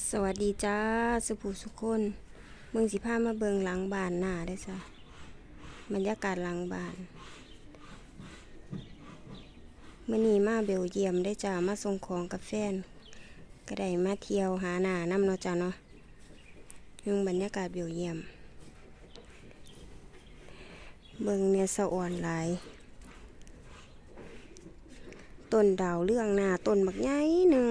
สวัสดีจ้าสุภูสุคนเมืองสิพามาเบิงหลังบ้านหน้าได้จ้ะบรรยากาศหลังบ้านมื่อนี้มาเบลเยียมได้จ้ามาส่งของกับแฟนก็ได้มาเที่ยวหาหน้าน้ำเนาะจ้าเนาะเรื่งบรรยากาศเบลเยียม เบิงเนี่ยสะอ่อนหลายต้นดาวเรื่องหน้าต้นบักใหญ่หนึ่ง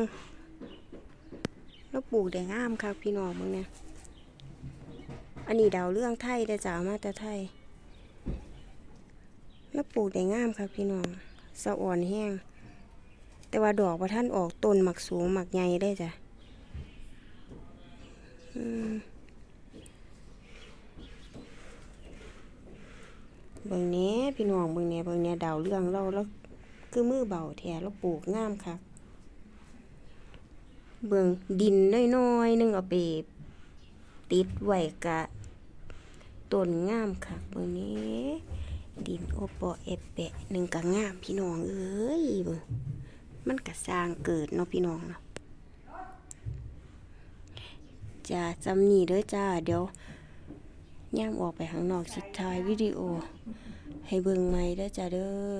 แล้วปลูกได้งามครับพี่น้องมึงเนี่ย อันนี้ดาวเรื่องไทยได้จ้ามาแต่ไทย แล้วปลูกได้งามครับพี่น้องสะอ่อนแห้ง แต่ว่าดอกว่าท่านออกต้นหมักสูงหมักใหญ่ได้จ้ะเบิ่งแหนี้พี่น้องเบิ่งแหนี้เบิ่งแหนี้ดาวเรื่องเราแล้วคือมือเบาแท้แล้วปลูกงามครับ เบิ่งดินน้อยๆนึงเอาไปติดไว้กะต้นงามค่ะเบิ่งนี้ดินโอปอเอแปะหนึ่งกะงามพี่น้องเอ้ยเบิ่งมันกะสร้างเกิดเนาะพี่น้องเนาะจ้าจำนี่เด้อจ้าเดี๋ยวย่ามออกไปข้างนอกสุดท้ายวิดีโอ ให้เบิ่งใหม่เด้อจ้าเด้อ